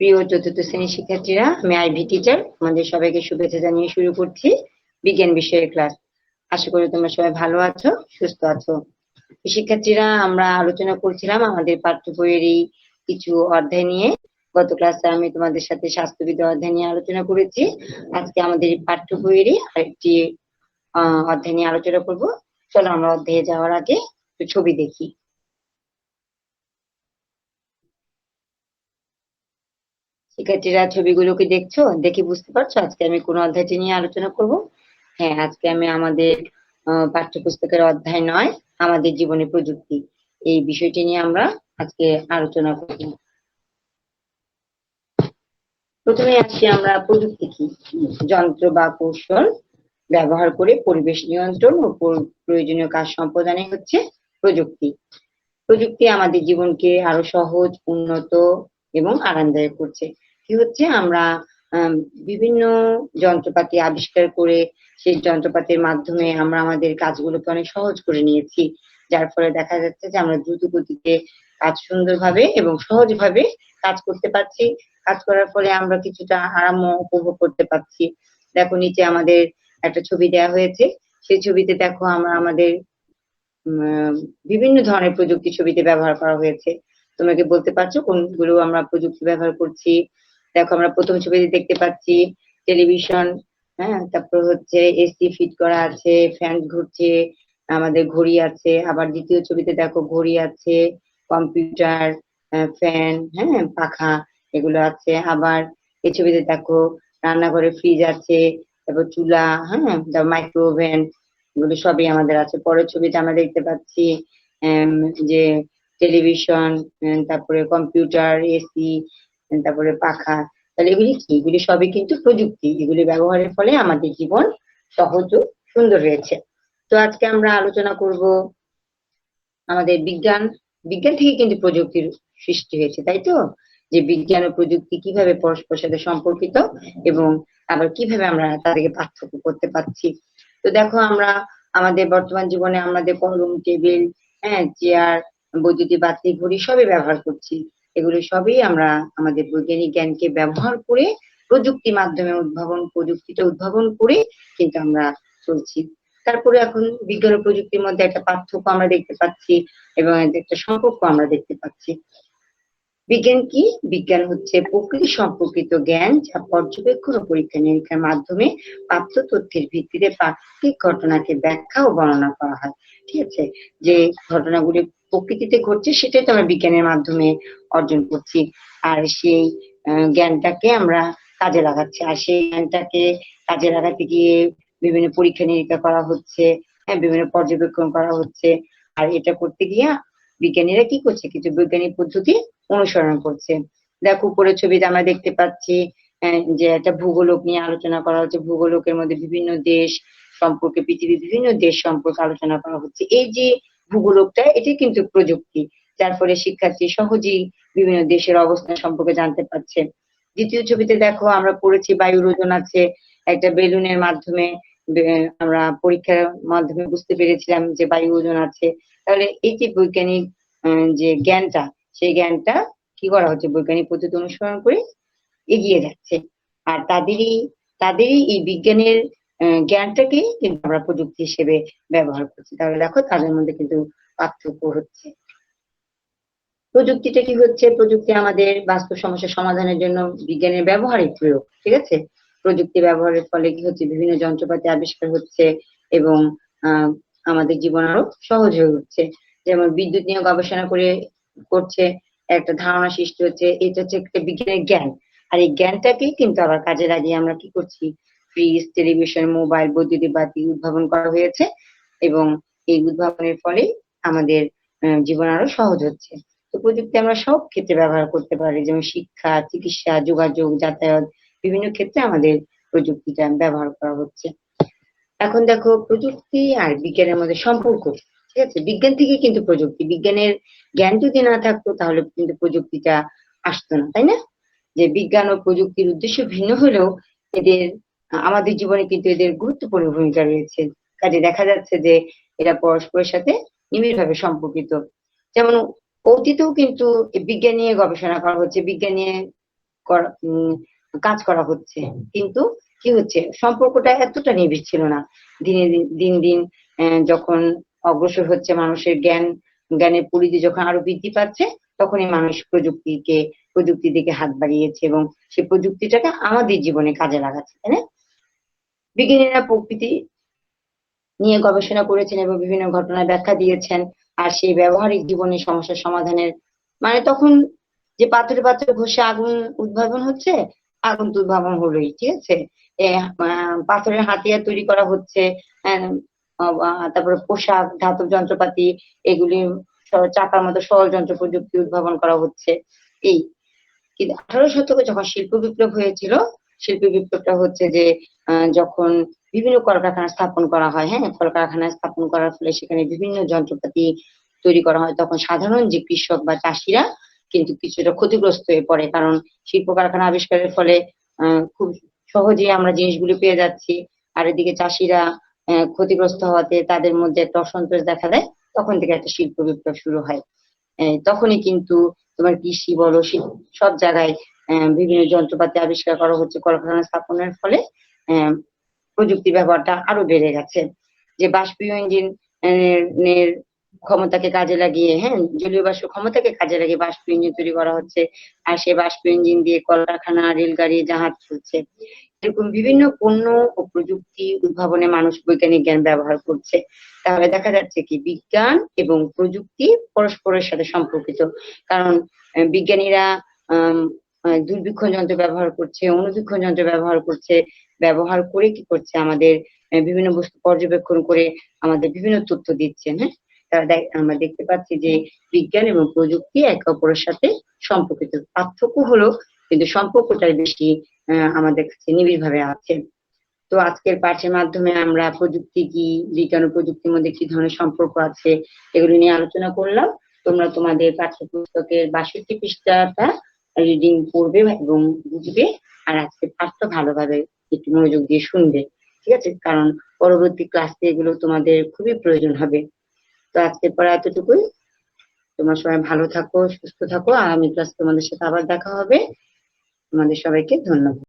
প্রিয় চতুর্থ শ্রেণির শিক্ষার্থীরা, আমি আইভি টিচার আমাদের সবাইকে শুভেচ্ছা জানিয়ে শুরু করছি বিজ্ঞান বিষয়ের ক্লাস আশা করি তোমরা সবাই ভালো আছো, সুস্থ আছো। শিক্ষার্থীরা, আমরা আলোচনা করছিলাম আমাদের পাঠ্য বইয়ের এই কিছু অধ্যায় নিয়ে। গত ক্লাসে আমি তোমাদের সাথে স্বাস্থ্যবিদ্যা অধ্যায় নিয়ে আলোচনা করেছি। আজকে আমাদের এই পাঠ্য বইয়েরই আরেকটি অধ্যায় নিয়ে আলোচনা করব। চলো আমরা অধ্যায়ে যাওয়ার আগে ছবি দেখি। শিক্ষার্থীরা ছবিগুলোকে দেখছ? দেখে বুঝতে পারছ? আজকে আমি কোন অধ্যায়টি নিয়ে আলোচনা করব? হ্যাঁ আজকে আমি আমাদের পাঠ্যপুস্তকের অধ্যায় নয়, আমাদের জীবনে প্রযুক্তি। এই বিষয়টি নিয়ে আমরা আজকে আলোচনা করব প্রথমে আসি আমরা প্রযুক্তি কি? যন্ত্র বা কৌশল ব্যবহার করে পরিবেশ নিয়ন্ত্রণ ও প্রয়োজনীয় কাজ সম্পাদনে হচ্ছে প্রযুক্তি। প্রযুক্তি আমাদের জীবনকে আরও সহজ, উন্নত এবং আরামদায়ক করছে। কি হচ্ছে? আমরা আম, বিভিন্ন যন্ত্রপাতি আবিষ্কার করে সেই যন্ত্রপাতির মাধ্যমে আমরা আমাদের কাজগুলোকে অনেক সহজ করে নিয়েছি। যার ফলে দেখা যাচ্ছে যে আমরা দ্রুত গতিতে কাজ সুন্দরভাবে এবং সহজভাবে কাজ করতে পারছি। কাজ করার ফলে আমরা কিছুটা আরাম উপভোগ করতে পারছি। দেখো নিচে আমাদের একটা ছবি দেওয়া হয়েছে। সেই ছবিতে দেখো আমরা আমাদের বিভিন্ন ধরনের প্রযুক্তি ছবিতে ব্যবহার করা হয়েছে। তোমাকে বলতে পারছ কোনগুলো আমরা প্রযুক্তি ব্যবহার করছি? দেখো আমরা প্রথম ছবিতে দেখতে পাচ্ছি টেলিভিশন হ্যাঁ তারপর হচ্ছে এসি ফিট করা আছে, ফ্যান ঘুরছে, আমাদের ঘড়ি আছে, আবার দ্বিতীয় ছবিতে দেখো ঘড়ি আছে, কম্পিউটার ফ্যান হ্যাঁ পাখা এগুলো আছে, আবার এই ছবিতে দেখো রান্নাঘরে ফ্রিজ আছে, তারপর চুলা হ্যাঁ তারপর মাইক্রো ওভেন এগুলো সবই আমাদের আছে। পরের ছবিতে আমরা দেখতে পাচ্ছি যে টেলিভিশন তারপরে কম্পিউটার, এসি তারপরে পাখা, তাহলে এগুলি কি? এগুলি সবই কিন্তু প্রযুক্তি, এগুলি ব্যবহারের ফলে আমাদের জীবন সহজ ও সুন্দর হয়েছে। তো আজকে আমরা আলোচনা করব আমাদের বিজ্ঞান বিজ্ঞান থেকে কিন্তু প্রযুক্তির সৃষ্টি হয়েছে, তাই তো? যে বিজ্ঞান ও প্রযুক্তি কীভাবে পরস্পর সাথে সম্পর্কিত এবং আবার কীভাবে আমরা তাদেরকে পার্থক্য করতে পারছি। তো দেখো আমরা, আমাদের বর্তমান জীবনে আমাদের কলম, টেবিল হ্যাঁ চেয়ার, বৈদ্যুতিক বাতি, ঘড়ি সবই ব্যবহার করছি। এগুলো সবই আমরা আমাদের বৈজ্ঞানিক জ্ঞানকে ব্যবহার করে প্রযুক্তি মাধ্যমে উদ্ভাবন প্রযুক্তিটা উদ্ভাবন করে কিন্তু আমরা চলছি। তারপরে এখন বিজ্ঞান ও প্রযুক্তির মধ্যে একটা পার্থক্য আমরা দেখতে পাচ্ছি এবং একটা সম্পর্ক আমরা দেখতে পাচ্ছি। বিজ্ঞান কি? বিজ্ঞান হচ্ছে প্রকৃতি সম্পর্কিত জ্ঞান যা পর্যবেক্ষণ ও পরীক্ষা নিরীক্ষার মাধ্যমে প্রাপ্ত তথ্যের ভিত্তিতে প্রাকৃতিক ঘটনাকে ব্যাখ্যা ও বর্ণনা করা হয়। ঠিক আছে? যে ঘটনাগুলি প্রকৃতিতে ঘটছে, সেটাই তো আমরা বিজ্ঞানের মাধ্যমে অর্জন করছি। আর সেই জ্ঞানটাকে আমরা কাজে লাগাচ্ছি। আর সেই জ্ঞানটাকে কাজে লাগাতে গিয়ে বিভিন্ন পরীক্ষা নিরীক্ষা করা হচ্ছে হ্যাঁ বিভিন্ন পর্যবেক্ষণ করা হচ্ছে। আর এটা করতে গিয়ে বিজ্ঞানীরা কি করছে? কিছু বৈজ্ঞানিক পদ্ধতি অনুসরণ করছে। দেখো, উপরের ছবিতে আমরা দেখতে পাচ্ছি যে একটা ভূগোলক নিয়ে আলোচনা করা হচ্ছে। ভূগোলকের মধ্যে বিভিন্ন দেশ সম্পর্কে, পৃথিবীর বিভিন্ন দেশ সম্পর্কে আলোচনা করা হচ্ছে। এই যে ভূগোলকটা, এটি কিন্তু প্রযুক্তি, যার ফলে শিক্ষার্থী সহজেই বিভিন্ন দেশের অবস্থান সম্পর্কে জানতে পারছে। দ্বিতীয় ছবিতে দেখো, আমরা পড়েছি বায়ুর ওজন আছে, একটা বেলুনের মাধ্যমে আমরা পরীক্ষার মাধ্যমে বুঝতে পেরেছিলাম যে বায়ু ওজন আছে। তাহলে এই যে বৈজ্ঞানিক যে জ্ঞানটা, সেই জ্ঞানটা কি করা হচ্ছে? বৈজ্ঞানিক পদ্ধতি অনুসরণ করে এগিয়ে যাচ্ছে। আর তাদেরই তাদেরই এই বিজ্ঞানের আহ, জ্ঞানটাকে কিন্তু আমরা প্রযুক্তি হিসেবে ব্যবহার করছি। তাহলে দেখো তাদের মধ্যে কিন্তু পার্থক্য হচ্ছে। প্রযুক্তিটা কি হচ্ছে? প্রযুক্তি আমাদের বাস্তব সমস্যা সমাধানের জন্য বিজ্ঞানের ব্যবহারিক প্রয়োগ ঠিক আছে? প্রযুক্তি ব্যবহারের ফলে কি হচ্ছে? বিভিন্ন যন্ত্রপাতি আবিষ্কার হচ্ছে এবং আমাদের জীবন আরও সহজ হয়ে উঠছে। যেমন বিদ্যুৎ নিয়ে গবেষণা করে করছে একটা ধারণা সৃষ্টি হচ্ছে এটা হচ্ছে একটা বিজ্ঞানের জ্ঞান। আর এই জ্ঞানটাকেই কিন্তু আবার কাজে লাগিয়ে আমরা কি করছি? ফ্রিজ, টেলিভিশন, মোবাইল, বৈদ্যুতিক বাতি উদ্ভাবন করা হয়েছে এবং এই উদ্ভাবনের ফলে আমাদের জীবন আরও সহজ হচ্ছে। তো প্রযুক্তি আমরা সব ক্ষেত্রে ব্যবহার করতে পারি, যেমন শিক্ষা, চিকিৎসা, যোগাযোগ, যাতায়াত, বিভিন্ন ক্ষেত্রে আমাদের প্রযুক্তিটা ব্যবহার করা হচ্ছে। এখন দেখো, প্রযুক্তি আর বিজ্ঞানের মধ্যে সম্পর্ক, ঠিক আছে? বিজ্ঞান থেকে কিন্তু প্রযুক্তি। বিজ্ঞানের জ্ঞান যদি না থাকতো, তাহলে কিন্তু প্রযুক্তিটা আসতো না, তাই না? যে বিজ্ঞান ও প্রযুক্তির উদ্দেশ্য ভিন্ন হলেও এদের আমাদের জীবনে কিন্তু এদের গুরুত্বপূর্ণ ভূমিকা রয়েছে। কাজে দেখা যাচ্ছে যে এরা পরস্পরের সাথে নিবিড়ভাবে সম্পর্কিত। যেমন অতীতেও কিন্তু বিজ্ঞান নিয়ে গবেষণা করা হচ্ছে, বিজ্ঞান নিয়ে কাজ করা হচ্ছে। কিন্তু কি হচ্ছে? সম্পর্কটা এতটা নিবিড় ছিল না। দিনে দিন দিন যখন অগ্রসর হচ্ছে মানুষের জ্ঞান, জ্ঞানের পরিধি যখন আরও বৃদ্ধি পাচ্ছে, তখনই মানুষ প্রযুক্তিকে, প্রযুক্তির দিকে হাত বাড়িয়েছে এবং সেই প্রযুক্তিটাকে আমাদের জীবনে কাজে লাগাচ্ছে, তাই না? বিজ্ঞানীরা প্রকৃতি নিয়ে গবেষণা করেছেন এবং বিভিন্ন ঘটনার ব্যাখ্যা দিয়েছেন আর সেই ব্যবহারিক জীবনের সমস্যার সমাধানের মানে তখন যে পাথরে পাথরে ঘষে আগুন উদ্ভাবন হচ্ছে, আগুন তো উদ্ভাবন হলোই, ঠিক আছে? পাথরের হাতিয়ার তৈরি করা হচ্ছে তারপরে পোশাক, ধাতব যন্ত্রপাতি, এগুলি চাকার মতো সহজ যন্ত্র প্রযুক্তি উদ্ভাবন করা হচ্ছে, এই। কিন্তু আঠারো শতকে যখন শিল্প বিপ্লব হয়েছিল, শিল্প বিপ্লবটা হচ্ছে যে যখন বিভিন্ন কলকারখানা স্থাপন করা হয় হ্যাঁ? কলকারখানা স্থাপন করার ফলে সেখানে বিভিন্ন যন্ত্রপাতি তৈরি করা হয়। তখন সাধারণ যে কৃষক বা চাষিরা কিন্তু কিছুটা ক্ষতিগ্রস্ত হয়ে পড়ে। কারণ শিল্প কারখানা আবিষ্কারের ফলে খুব সহজেই আমরা জিনিসগুলো পেয়ে যাচ্ছি। আর এদিকে চাষিরা ক্ষতিগ্রস্ত হওয়াতে তাদের মধ্যে একটা অসন্তোষ দেখা দেয়। তখন থেকে একটা শিল্প বিপ্লব শুরু হয়। তখনই কিন্তু তোমার কৃষি বলো সব জায়গায় বিভিন্ন যন্ত্রপাতি আবিষ্কার করা হচ্ছে কলকারখানা স্থাপনের ফলে। প্রযুক্তি ব্যবহারটা আরও বেড়ে গেছে। যে বাষ্পীয় ইঞ্জিন এর ক্ষমতাকে কাজে লাগিয়ে হ্যাঁ জলীয় বাষ্প ক্ষমতাকে কাজে লাগিয়ে বাষ্প ইঞ্জিন তৈরি করা হচ্ছে। আর সে বাষ্প ইঞ্জিন দিয়ে কলকারখানা, রেলগাড়ি, জাহাজ চলছে। এরকম বিভিন্ন পণ্য ও প্রযুক্তি উদ্ভাবনে মানুষ বৈজ্ঞানিক জ্ঞান ব্যবহার করছে। তাহলে দেখা যাচ্ছে কি, বিজ্ঞান এবং প্রযুক্তি পরস্পরের সাথে সম্পর্কিত। কারণ বিজ্ঞানীরা দূরবীক্ষণ যন্ত্র ব্যবহার করছে অনুবীক্ষণ যন্ত্র ব্যবহার করছে, ব্যবহার করে কি করছে আমাদের বিভিন্ন বস্তু পর্যবেক্ষণ করে আমাদের বিভিন্ন তথ্য দিচ্ছেন হ্যাঁ? তারা আমরা দেখতে পাচ্ছি যে বিজ্ঞান এবং প্রযুক্তি একে অপরের সাথে সম্পর্কিত। পার্থক্য হলো কিন্তু সম্পর্কটাই বেশি আমাদের কাছে নিবিড় ভাবে আছে। তো আজকের পাঠের মাধ্যমে আমরা প্রযুক্তি কি, বিজ্ঞান ও প্রযুক্তির মধ্যে কি ধরনের সম্পর্ক আছে, এগুলো নিয়ে আলোচনা করলাম। তোমরা তোমাদের পাঠ্যপুস্তকের বাষট্টি পৃষ্ঠাটা রিডিং করবে এবং বুঝবে আর আজকে পাঠটা ভালোভাবে একটু মনোযোগ দিয়ে শুনবে, ঠিক আছে? কারণ পরবর্তী ক্লাসে এগুলো তোমাদের খুবই প্রয়োজন হবে। তো আজকের পর এতটুকুই। তোমার সবাই ভালো থাকো, সুস্থ থাকো। আগামী ক্লাস তোমাদের সাথে আবার দেখা হবে। তোমাদের সবাইকে ধন্যবাদ।